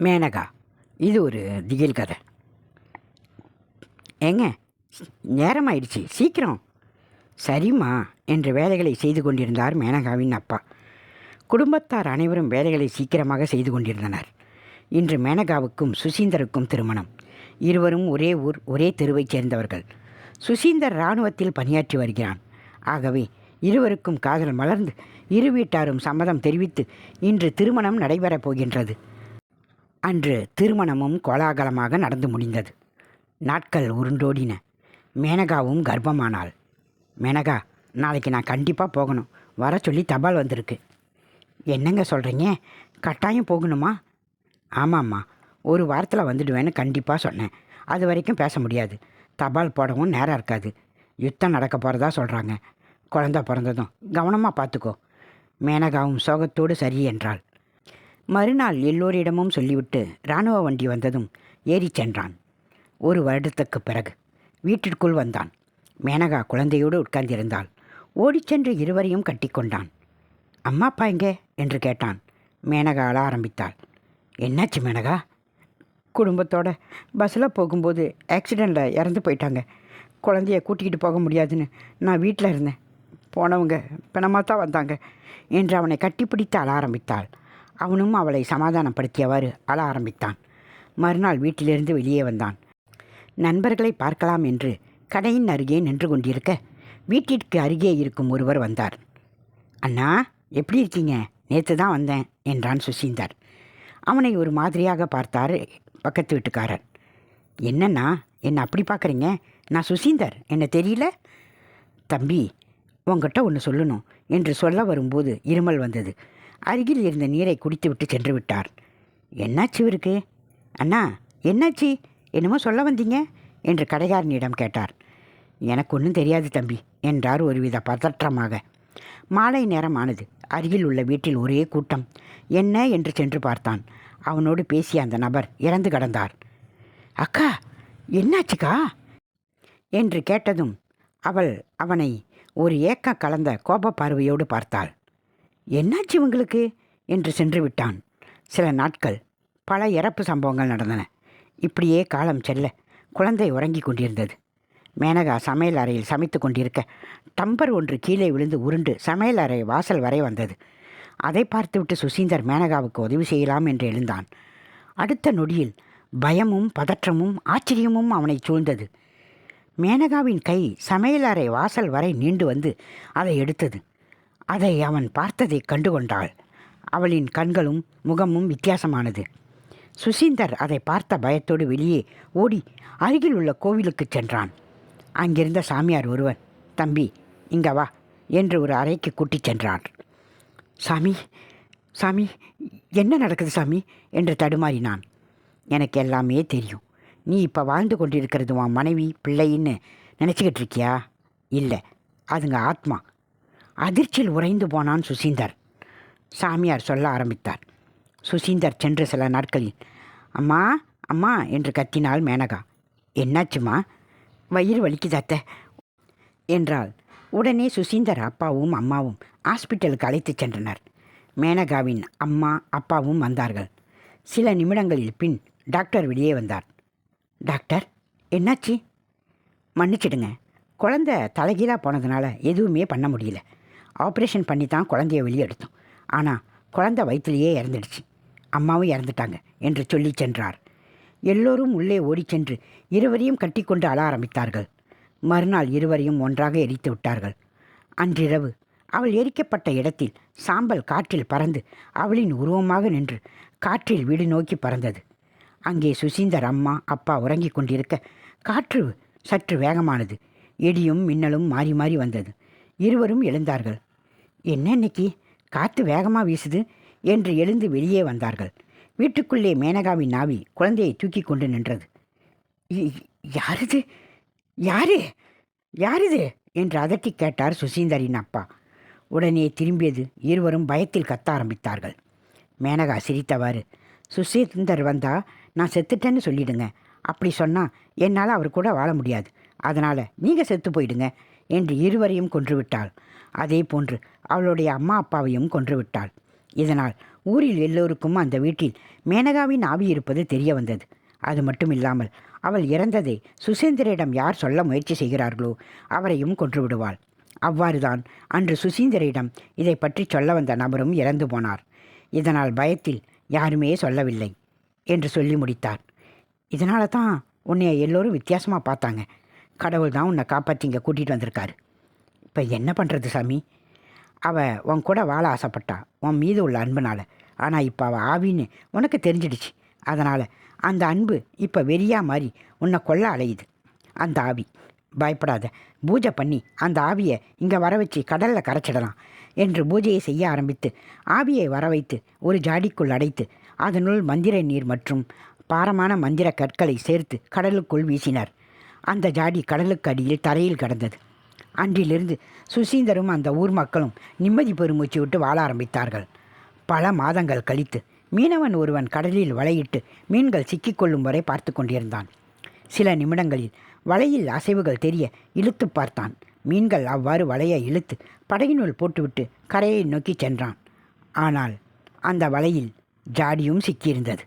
மேனகா. இது ஒரு திகில் கதை. ஏங்க நேரம் ஆயிடுச்சு சீக்கிரம். சரிம்மா என்று வேலைகளை செய்து கொண்டிருந்தார் மேனகாவின் அப்பா. குடும்பத்தார் அனைவரும் வேலைகளை சீக்கிரமாக செய்து கொண்டிருந்தனர். இன்று மேனகாவுக்கும் சுசீந்தருக்கும் திருமணம். இருவரும் ஒரே ஊர் ஒரே தெருவைச் சேர்ந்தவர்கள். சுசீந்தர் இராணுவத்தில் பணியாற்றி வருகிறான். ஆகவே இருவருக்கும் காதல் மலர்ந்து இரு வீட்டாரும் சம்மதம் தெரிவித்து இன்று திருமணம் நடைபெறப் போகின்றது. அன்று திருமணமும் கோலாகலமாக நடந்து முடிந்தது. நாட்கள் உருண்டோடின. மேனகாவும் கர்ப்பமானாள். மேனகா நாளைக்கு நான் கண்டிப்பாக போகணும். வர சொல்லி தபால் வந்திருக்கு. என்னங்க சொல்கிறீங்க கட்டாயம் போகணுமா? ஆமாம்மா. ஒரு வாரத்தில் வந்துடுவேன்னு கண்டிப்பாக சொன்னேன். அது வரைக்கும் பேச முடியாது. தபால் போடவும் நேரம் இருக்காது. யுத்தம் நடக்க போகிறதா சொல்கிறாங்க குழந்த பிறந்ததும். கவனமாக பார்த்துக்கோ மேனகாவும் சோகத்தோடு சரி என்றாள். மறுநாள் எல்லோரிடமும் சொல்லிவிட்டு இராணுவ வண்டி வந்ததும் ஏறிச் சென்றான். ஒரு வருடத்துக்கு பிறகு வீட்டிற்குள் வந்தான். மேனகா குழந்தையோடு உட்கார்ந்திருந்தாள். ஓடிச்சென்று இருவரையும் கட்டிக்கொண்டான் அம்மா அப்பா எங்கே? என்று கேட்டான். மேனகா அழ ஆரம்பித்தாள். என்னாச்சு மேனகா? குடும்பத்தோட பஸ்ஸில் போகும்போது ஆக்சிடெண்ட்டில் இறந்து போயிட்டாங்க. குழந்தைய கூட்டிக்கிட்டு போக முடியாதுன்னு நான் வீட்டில் இருந்தேன். போனவங்க பிணமாக தான் வந்தாங்க என்று அவனை கட்டிப்பிடித்து அழ ஆரம்பித்தாள். அவனும் அவளை சமாதானப்படுத்தியவாறு அழ ஆரம்பித்தான். மறுநாள் வீட்டிலிருந்து வெளியே வந்தான். நண்பர்களை பார்க்கலாம் என்று கடையின் அருகே நின்று கொண்டிருக்க வீட்டிற்கு அருகே இருக்கும் ஒருவர் வந்தார். அண்ணா எப்படி இருக்கீங்க? நேற்று தான் வந்தேன் என்றான் சுசீந்தர். அவனை ஒரு மாதிரியாக பார்த்தார் பக்கத்து வீட்டுக்காரர். என்னண்ணா என்னை அப்படி பார்க்குறீங்க? நான் சுசீந்தர். என்ன தெரியல? தம்பி உங்ககிட்ட ஒன்று சொல்லணும் என்று சொல்ல வரும்போது இருமல் வந்தது. அருகில் இருந்த நீரை குடித்துவிட்டு சென்று விட்டார். என்னாச்சு இவருக்கு? அண்ணா என்னாச்சு? என்னமோ சொல்ல வந்தீங்க? என்று கடைகாரனிடம் கேட்டார். எனக்கு ஒன்றும் தெரியாது தம்பி என்றார் ஒருவித பதற்றமாக. மாலை நேரம் ஆனது அருகில் உள்ள வீட்டில் ஒரே கூட்டம். என்ன? என்று சென்று பார்த்தான். அவனோடு பேசிய அந்த நபர் இறந்து கடந்தார். அக்கா என்னாச்சுக்கா? என்று கேட்டதும் அவள் அவனை ஒரு ஏக்க கலந்த கோப பார்வையோடு பார்த்தாள். என்னாச்சு இவங்களுக்கு? என்று சென்று விட்டான். சில நாட்கள் பல இறப்பு சம்பவங்கள் நடந்தன. இப்படியே காலம் செல்ல குழந்தை உறங்கிக் கொண்டிருந்தது. மேனகா சமையல் அறையில் சமைத்து கொண்டிருக்க டம்பர் ஒன்று கீழே விழுந்து உருண்டு சமையல் அறை வாசல் வரை வந்தது. அதை பார்த்துவிட்டு சுசீந்தர் மேனகாவுக்கு உதவி செய்யலாம் என்று எழுந்தான். அடுத்த நொடியில் பயமும் பதற்றமும் ஆச்சரியமும் அவனை சூழ்ந்தது. மேனகாவின் கை சமையலறை வாசல் வரை நீண்டு வந்து அதை எடுத்தது. அதை அவன் பார்த்ததை கண்டுகொண்டாள். அவளின் கண்களும் முகமும் வித்தியாசமானது. சுசீந்தர் அதை பார்த்த பயத்தோடு வெளியே ஓடி அருகில் உள்ள கோவிலுக்கு சென்றான். அங்கிருந்த சாமியார் ஒருவர் தம்பி இங்க வா என்று ஒரு அறைக்கு கூட்டிச் சென்றான் சாமி சாமி என்ன நடக்குது சாமி? என்று தடுமாறினான். எனக்கு எல்லாமே தெரியும். நீ இப்போ வாழ்ந்து கொண்டிருக்கிறது உன் மனைவி பிள்ளைன்னு நினச்சிக்கிட்டு இருக்கியா? இல்லை. அதுங்க ஆத்மா. அதிர்ச்சியில் உறைந்து போனான் சுசீந்தர். சாமியார் சொல்ல ஆரம்பித்தார். சுசீந்தர் சென்ற சில நாட்களில் அம்மா அம்மா என்று கத்தினாள் மேனகா. என்னாச்சுமா? வயிறு வலிக்குதாத்த என்றால் உடனே சுசீந்தர் அப்பாவும் அம்மாவும் ஹாஸ்பிட்டலுக்கு அழைத்துச் சென்றனர். மேனகாவின் அம்மா அப்பாவும் வந்தார்கள். சில நிமிடங்களில் பின் டாக்டர் வெளியே வந்தார். டாக்டர் என்னாச்சு? மன்னிச்சிடுங்க. குழந்தை தலைகீழாக போனதுனால எதுவுமே பண்ண முடியல. ஆப்ரேஷன் பண்ணி தான் குழந்தைய வெளியே எடுத்தோம். ஆனால் குழந்தை வயிற்றிலேயே இறந்துடுச்சு. அம்மாவும் இறந்துட்டாங்க என்று சொல்லி சென்றார். எல்லோரும் உள்ளே ஓடிச் சென்று இருவரையும் கட்டிக்கொண்டு அழ ஆரம்பித்தார்கள். மறுநாள் இருவரையும் ஒன்றாக எரித்து விட்டார்கள். அன்றிரவு அவள் எரிக்கப்பட்ட இடத்தில் சாம்பல் காற்றில் பறந்து அவளின் உருவமாக நின்று காற்றில் வீடு நோக்கி பறந்தது. அங்கே சுசீந்தர் அம்மா அப்பா உறங்கிக் கொண்டிருக்க காற்று சற்று வேகமானது. இடியும் மின்னலும் மாறி மாறி வந்தது. இருவரும் எழுந்தார்கள். என்ன இன்னைக்கு? காற்று வேகமாக வீசுது என்று எழுந்து வெளியே வந்தார்கள். வீட்டுக்குள்ளே மேனகாவின் நாவி குழந்தையை தூக்கி கொண்டு நின்றது. "இ- யாரு? யாரிது? என்று அதட்டி கேட்டார் சுசீந்தரின் அப்பா. உடனே திரும்பியது இருவரும் பயத்தில் கத்த ஆரம்பித்தார்கள். மேனகா சிரித்தவாறு சுசீந்தர் வந்தா நான் செத்துட்டேன்னு சொல்லிடுங்க. அப்படி சொன்னால் என்னால் அவர் கூட வாழ முடியாது. அதனால் நீங்கள் செத்து போயிடுங்க. என்று இருவரையும் கொன்றுவிட்டாள். அதே போன்று அவளுடைய அம்மா அப்பாவையும் கொன்றுவிட்டாள். இதனால் ஊரில் எல்லோருக்கும் அந்த வீட்டில் மேனகாவின் ஆவி இருப்பது தெரிய வந்தது. அது மட்டும் இல்லாமல் அவள் இறந்ததை சுசீந்திரிடம் யார் சொல்ல முயற்சி செய்கிறார்களோ அவரையும் கொன்று விடுவாள் அவ்வாறுதான் அன்று சுசீந்திரிடம் இதை பற்றி சொல்ல வந்த நபரும் இறந்து போனார். இதனால் பயத்தில் யாருமே சொல்லவில்லை என்று சொல்லி முடித்தார். இதனால தான் உன்னை எல்லோரும் வித்தியாசமாக பார்த்தாங்க. கடவுள் தான் உன்னை காப்பாற்றி இங்கே கூட்டிகிட்டு வந்திருக்காரு. இப்போ என்ன பண்ணுறது சாமி? அவள் உன் கூட வாழ ஆசைப்பட்டா உன் மீது உள்ள அன்புனால். ஆனால் இப்போ அவள் ஆவின்னு உனக்கு தெரிஞ்சிடுச்சு. அதனால் அந்த அன்பு இப்போ வெறியா மாதிரி உன்னை கொல்ல அலையுது. அந்த ஆவி. பயப்படாத. பூஜை பண்ணி அந்த ஆவியை இங்கே வர வச்சு கடலில் கரைச்சிடலாம் என்று பூஜையை செய்ய ஆரம்பித்து ஆவியை வர வைத்து ஒரு ஜாடிக்குள் அடைத்து அதனுள் மந்திர நீர் மற்றும் பாரமான மந்திர கற்களை சேர்த்து கடலுக்குள் வீசினார். அந்த ஜாடி கடலுக்கு அடியில் தரையில் கிடந்தது. அன்றிலிருந்து சுசீந்தரும் அந்த ஊர் மக்களும் நிம்மதி பெருமூச்சு விட்டு வாழ ஆரம்பித்தார்கள். பல மாதங்கள் கழித்து மீனவன் ஒருவன் கடலில் வலையிட்டு மீன்கள் சிக்கிக்கொள்ளும் வரை பார்த்து கொண்டிருந்தான். சில நிமிடங்களில் வலையில் அசைவுகள் தெரிய இழுத்து பார்த்தான். மீன்கள் அவ்வாறு வலையை இழுத்து படகினுள் போட்டுவிட்டு கரையை நோக்கி சென்றான். ஆனால் அந்த வலையில் ஜாடியும் சிக்கியிருந்தது.